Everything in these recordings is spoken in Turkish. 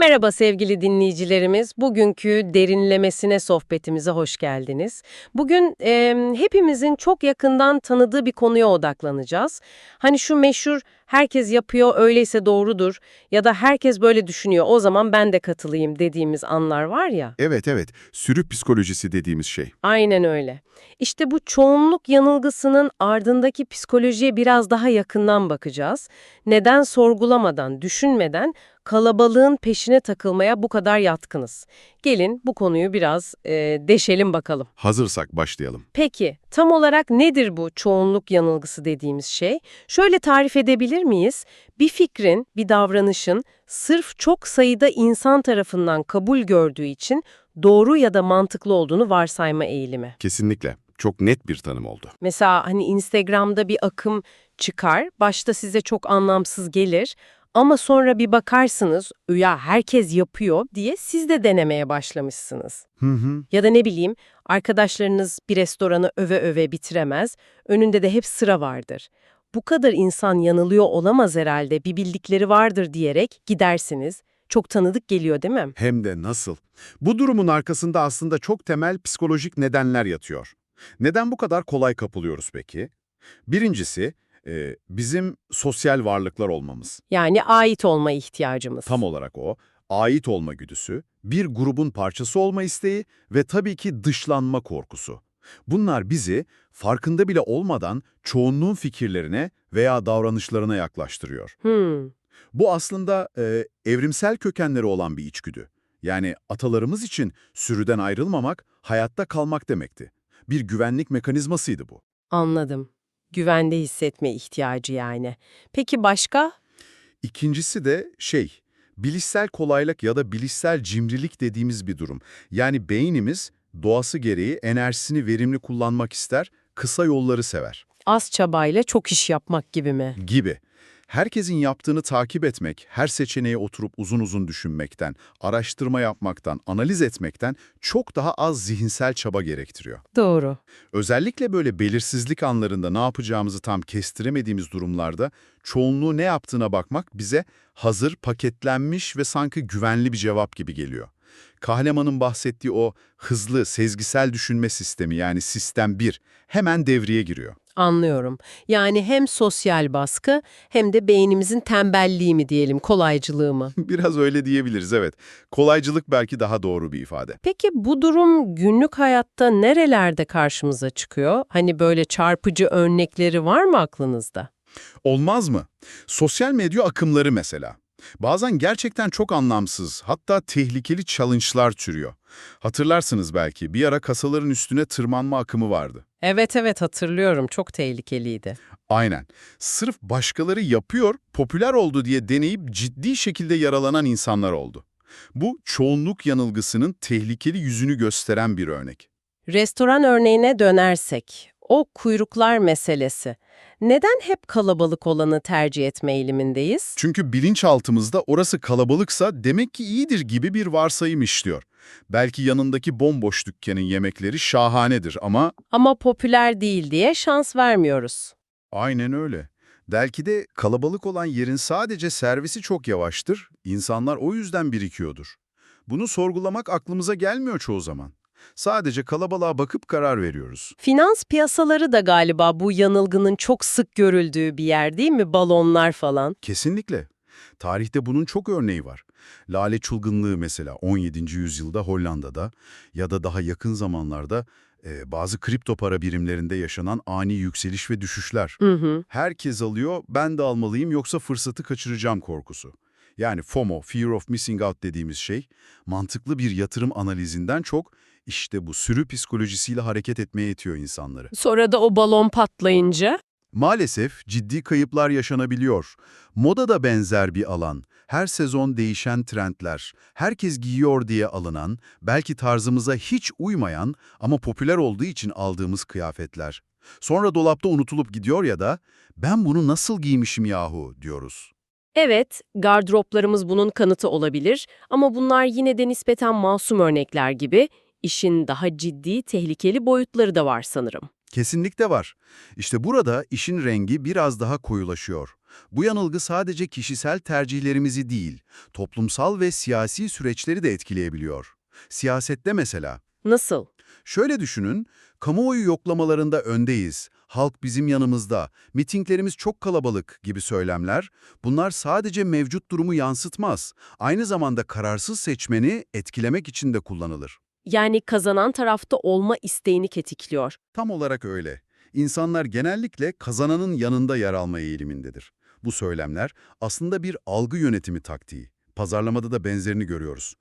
Merhaba sevgili dinleyicilerimiz. Bugünkü derinlemesine sohbetimize hoş geldiniz. Bugün e, hepimizin çok yakından tanıdığı bir konuya odaklanacağız. Hani şu meşhur herkes yapıyor öyleyse doğrudur ya da herkes böyle düşünüyor o zaman ben de katılayım dediğimiz anlar var ya. Evet evet, sürü psikolojisi dediğimiz şey. Aynen öyle. İşte bu çoğunluk yanılgısının ardındaki psikolojiye biraz daha yakından bakacağız. Neden sorgulamadan, düşünmeden kalabalığın peşine takılmaya bu kadar yatkınız? Gelin bu konuyu biraz e, deşelim bakalım. Hazırsak başlayalım. Peki, tam olarak nedir bu çoğunluk yanılgısı dediğimiz şey? Şöyle tarif edebilir miyiz? Bir fikrin, bir davranışın sırf çok sayıda insan tarafından kabul gördüğü için doğru ya da mantıklı olduğunu varsayma eğilimi. Kesinlikle. Çok net bir tanım oldu. Mesela hani Instagram'da bir akım çıkar, başta size çok anlamsız gelir ama sonra bir bakarsınız, ya herkes yapıyor diye siz de denemeye başlamışsınız. Hı hı. Ya da ne bileyim, arkadaşlarınız bir restoranı öve öve bitiremez, önünde de hep sıra vardır. Bu kadar insan yanılıyor olamaz herhalde, bir bildikleri vardır diyerek gidersiniz. Çok tanıdık geliyor değil mi? Hem de nasıl? Bu durumun arkasında aslında çok temel psikolojik nedenler yatıyor. Neden bu kadar kolay kapılıyoruz peki? Birincisi, e, bizim sosyal varlıklar olmamız. Yani ait olma ihtiyacımız. Tam olarak o, ait olma güdüsü, bir grubun parçası olma isteği ve tabii ki dışlanma korkusu. Bunlar bizi farkında bile olmadan çoğunluğun fikirlerine veya davranışlarına yaklaştırıyor. Hmm. Bu aslında e, evrimsel kökenleri olan bir içgüdü. Yani atalarımız için sürüden ayrılmamak, hayatta kalmak demekti. Bir güvenlik mekanizmasıydı bu. Anladım. Güvende hissetme ihtiyacı yani. Peki başka? İkincisi de şey, bilişsel kolaylık ya da bilişsel cimrilik dediğimiz bir durum. Yani beynimiz doğası gereği enerjisini verimli kullanmak ister, kısa yolları sever Az çabayla çok iş yapmak gibi mi? gibi. Herkesin yaptığını takip etmek, her seçeneğe oturup uzun uzun düşünmekten, araştırma yapmaktan, analiz etmekten çok daha az zihinsel çaba gerektiriyor. Doğru. Özellikle böyle belirsizlik anlarında ne yapacağımızı tam kestiremediğimiz durumlarda çoğunluğu ne yaptığına bakmak bize hazır, paketlenmiş ve sanki güvenli bir cevap gibi geliyor. Kahneman'ın bahsettiği o hızlı, sezgisel düşünme sistemi yani sistem 1 hemen devreye giriyor. Anlıyorum. Yani hem sosyal baskı hem de beynimizin tembelliği mi diyelim, kolaycılığı mı? Biraz öyle diyebiliriz evet. Kolaycılık belki daha doğru bir ifade. Peki bu durum günlük hayatta nerelerde karşımıza çıkıyor? Hani böyle çarpıcı örnekleri var mı aklınızda? Olmaz mı? Sosyal medya akımları mesela. Bazen gerçekten çok anlamsız, hatta tehlikeli challenge'lar türüyor. Hatırlarsınız belki bir ara kasaların üstüne tırmanma akımı vardı. Evet evet hatırlıyorum. Çok tehlikeliydi. Aynen. Sırf başkaları yapıyor, popüler oldu diye deneyip ciddi şekilde yaralanan insanlar oldu. Bu çoğunluk yanılgısının tehlikeli yüzünü gösteren bir örnek. Restoran örneğine dönersek, o kuyruklar meselesi. Neden hep kalabalık olanı tercih etme eğilimindeyiz? Çünkü bilinçaltımızda orası kalabalıksa demek ki iyidir gibi bir varsayım işliyor. Belki yanındaki bomboş dükkanın yemekleri şahanedir ama Ama popüler değil diye şans vermiyoruz. aynen öyle. Belki de kalabalık olan yerin sadece servisi çok yavaştır, insanlar o yüzden birikiyordur. Bunu sorgulamak aklımıza gelmiyor çoğu zaman. Sadece kalabalığa bakıp karar veriyoruz. Finans piyasaları da galiba bu yanılgının çok sık görüldüğü bir yer değil mi? Balonlar falan. Kesinlikle. Tarihte bunun çok örneği var. Lale çılgınlığı mesela 17. yüzyılda Hollanda'da ya da daha yakın zamanlarda e, bazı kripto para birimlerinde yaşanan ani yükseliş ve düşüşler. Hı hı. Herkes alıyor, ben de almalıyım yoksa fırsatı kaçıracağım korkusu. Yani FOMO, Fear of Missing Out dediğimiz şey, mantıklı bir yatırım analizinden çok işte bu sürü psikolojisiyle hareket etmeye itiyor insanları. Sonra da o balon patlayınca Maalesef ciddi kayıplar yaşanabiliyor. Moda da benzer bir alan. Her sezon değişen trendler, herkes giyiyor diye alınan, belki tarzımıza hiç uymayan ama popüler olduğu için aldığımız kıyafetler. Sonra dolapta unutulup gidiyor ya da ben bunu nasıl giymişim yahu diyoruz. Evet, gardıroplarımız bunun kanıtı olabilir ama bunlar yine de nispeten masum örnekler gibi işin daha ciddi, tehlikeli boyutları da var sanırım. Kesinlikle var. İşte burada işin rengi biraz daha koyulaşıyor. Bu yanılgı sadece kişisel tercihlerimizi değil, toplumsal ve siyasi süreçleri de etkileyebiliyor. Siyasette mesela, Nasıl? Şöyle düşünün, kamuoyu yoklamalarında öndeyiz, halk bizim yanımızda, mitinglerimiz çok kalabalık gibi söylemler, bunlar sadece mevcut durumu yansıtmaz. Aynı zamanda kararsız seçmeni etkilemek için de kullanılır. Yani kazanan tarafta olma isteğini tetikliyor. Tam olarak öyle. İnsanlar genellikle kazananın yanında yer alma eğilimindedir. Bu söylemler aslında bir algı yönetimi taktiği. Pazarlamada da benzerini görüyoruz.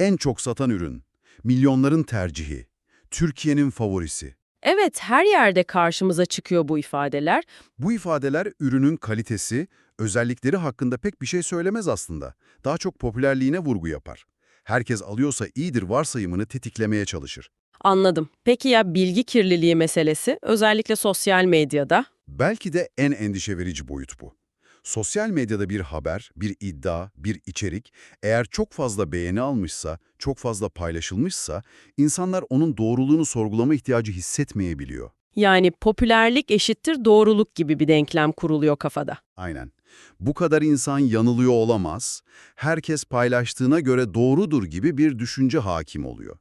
En çok satan ürün, milyonların tercihi, Türkiye'nin favorisi. Evet, her yerde karşımıza çıkıyor bu ifadeler. Bu ifadeler ürünün kalitesi, özellikleri hakkında pek bir şey söylemez aslında. Daha çok popülerliğine vurgu yapar. Herkes alıyorsa iyidir varsayımını tetiklemeye çalışır. Anladım. Peki ya bilgi kirliliği meselesi, özellikle sosyal medyada? Belki de en endişe verici boyut bu. Sosyal medyada bir haber, bir iddia, bir içerik eğer çok fazla beğeni almışsa, çok fazla paylaşılmışsa, insanlar onun doğruluğunu sorgulama ihtiyacı hissetmeyebiliyor. Yani popülerlik eşittir doğruluk gibi bir denklem kuruluyor kafada. Aynen. Bu kadar insan yanılıyor olamaz, herkes paylaştığına göre doğrudur gibi bir düşünce hakim oluyor.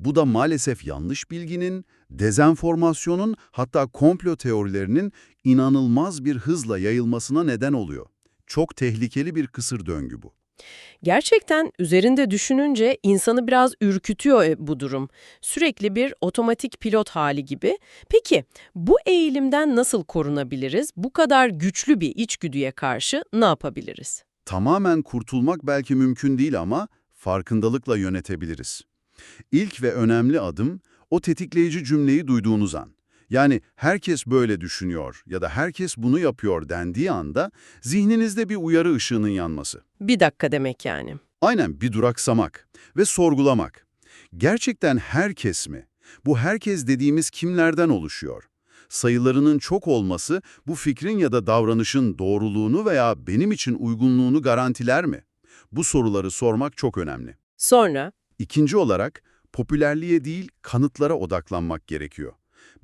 Bu da maalesef yanlış bilginin, dezenformasyonun hatta komplo teorilerinin inanılmaz bir hızla yayılmasına neden oluyor. Çok tehlikeli bir kısır döngü bu. Gerçekten üzerinde düşününce insanı biraz ürkütüyor e, bu durum. Sürekli bir otomatik pilot hali gibi. Peki bu eğilimden nasıl korunabiliriz? Bu kadar güçlü bir içgüdüye karşı ne yapabiliriz? Tamamen kurtulmak belki mümkün değil ama farkındalıkla yönetebiliriz. İlk ve önemli adım o tetikleyici cümleyi duyduğunuz an. Yani herkes böyle düşünüyor ya da herkes bunu yapıyor dendiği anda zihninizde bir uyarı ışığının yanması. Bir dakika demek yani. Aynen bir duraksamak ve sorgulamak. Gerçekten herkes mi? Bu herkes dediğimiz kimlerden oluşuyor? Sayılarının çok olması bu fikrin ya da davranışın doğruluğunu veya benim için uygunluğunu garantiler mi? Bu soruları sormak çok önemli. Sonra İkinci olarak popülerliğe değil kanıtlara odaklanmak gerekiyor.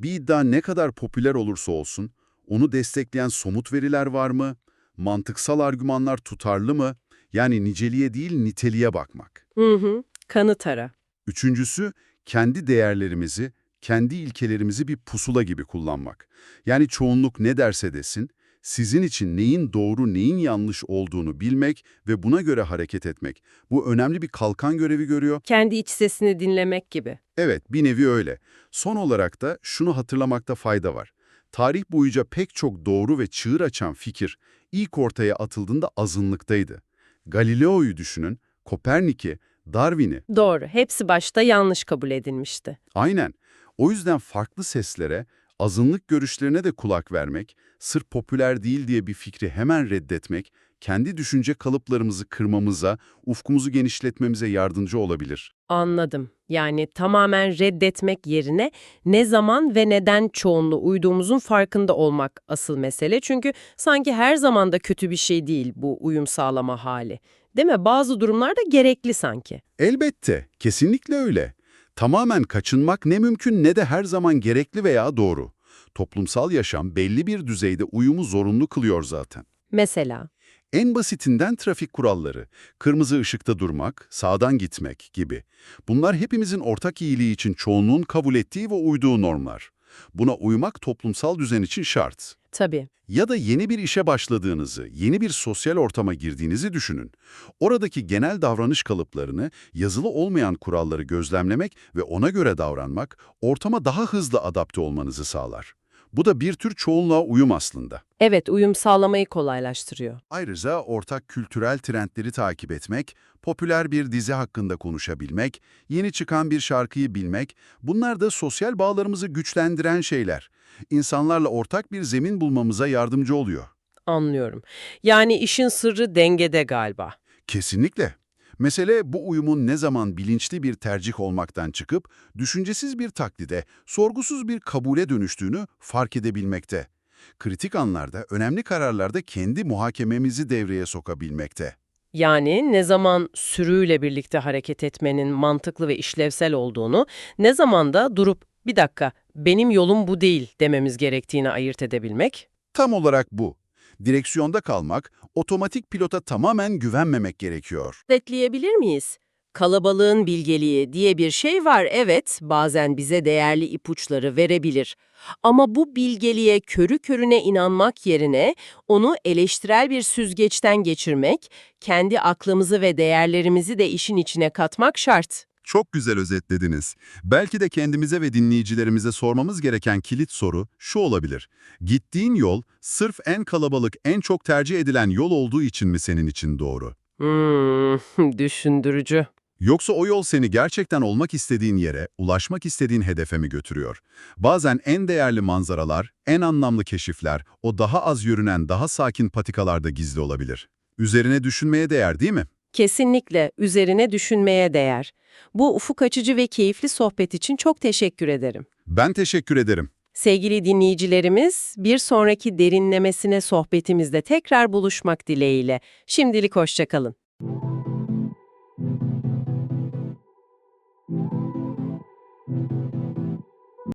Bir iddia ne kadar popüler olursa olsun, onu destekleyen somut veriler var mı? Mantıksal argümanlar tutarlı mı? Yani niceliğe değil niteliğe bakmak. hı hı, kanıt ara. Üçüncüsü, kendi değerlerimizi, kendi ilkelerimizi bir pusula gibi kullanmak. Yani çoğunluk ne derse desin, sizin için neyin doğru, neyin yanlış olduğunu bilmek ve buna göre hareket etmek. Bu önemli bir kalkan görevi görüyor. Kendi iç sesini dinlemek gibi. Evet, bir nevi öyle. Son olarak da şunu hatırlamakta fayda var. Tarih boyunca pek çok doğru ve çığır açan fikir ilk ortaya atıldığında azınlıktaydı. Galileo'yu düşünün, Kopernik'i, Darwin'i. Doğru, hepsi başta yanlış kabul edilmişti. Aynen. O yüzden farklı seslere, azınlık görüşlerine de kulak vermek, sırf popüler değil diye bir fikri hemen reddetmek, kendi düşünce kalıplarımızı kırmamıza, ufkumuzu genişletmemize yardımcı olabilir. Anladım. Yani tamamen reddetmek yerine ne zaman ve neden çoğunluğu uyduğumuzun farkında olmak asıl mesele. Çünkü sanki her zaman da kötü bir şey değil bu uyum sağlama hali. Değil mi? Bazı durumlarda gerekli sanki. Elbette, kesinlikle öyle. Tamamen kaçınmak ne mümkün ne de her zaman gerekli veya doğru. Toplumsal yaşam belli bir düzeyde uyumu zorunlu kılıyor zaten. Mesela En basitinden trafik kuralları, kırmızı ışıkta durmak, sağdan gitmek gibi. Bunlar hepimizin ortak iyiliği için çoğunluğun kabul ettiği ve uyduğu normlar. Buna uymak toplumsal düzen için şart. tabii. Ya da yeni bir işe başladığınızı, yeni bir sosyal ortama girdiğinizi düşünün. Oradaki genel davranış kalıplarını, yazılı olmayan kuralları gözlemlemek ve ona göre davranmak, ortama daha hızlı adapte olmanızı sağlar. Bu da bir tür çoğunluğa uyum aslında. Evet, uyum sağlamayı kolaylaştırıyor. Ayrıca ortak kültürel trendleri takip etmek, popüler bir dizi hakkında konuşabilmek, yeni çıkan bir şarkıyı bilmek, bunlar da sosyal bağlarımızı güçlendiren şeyler. İnsanlarla ortak bir zemin bulmamıza yardımcı oluyor. Anlıyorum. Yani işin sırrı dengede galiba. Kesinlikle. Mesele bu uyumun ne zaman bilinçli bir tercih olmaktan çıkıp, düşüncesiz bir taklide, sorgusuz bir kabule dönüştüğünü fark edebilmekte. Kritik anlarda, önemli kararlarda kendi muhakememizi devreye sokabilmekte. Yani ne zaman sürüyle birlikte hareket etmenin mantıklı ve işlevsel olduğunu, ne zaman da durup bir dakika benim yolum bu değil dememiz gerektiğini ayırt edebilmek. Tam olarak bu. Direksiyonda kalmak, otomatik pilota tamamen güvenmemek gerekiyor. Ekleyebilir miyiz? Kalabalığın bilgeliği diye bir şey var evet, bazen bize değerli ipuçları verebilir. Ama bu bilgeliğe körü körüne inanmak yerine onu eleştirel bir süzgeçten geçirmek, kendi aklımızı ve değerlerimizi de işin içine katmak şart. Çok güzel özetlediniz. Belki de kendimize ve dinleyicilerimize sormamız gereken kilit soru şu olabilir. Gittiğin yol sırf en kalabalık, en çok tercih edilen yol olduğu için mi senin için doğru? Hmm, düşündürücü. Yoksa o yol seni gerçekten olmak istediğin yere, ulaşmak istediğin hedefe mi götürüyor? Bazen en değerli manzaralar, en anlamlı keşifler, o daha az yürünen, daha sakin patikalarda gizli olabilir. Üzerine düşünmeye değer değil mi? Kesinlikle üzerine düşünmeye değer. Bu ufuk açıcı ve keyifli sohbet için çok teşekkür ederim. Ben teşekkür ederim. Sevgili dinleyicilerimiz, bir sonraki derinlemesine sohbetimizde tekrar buluşmak dileğiyle. Şimdilik hoşçakalın.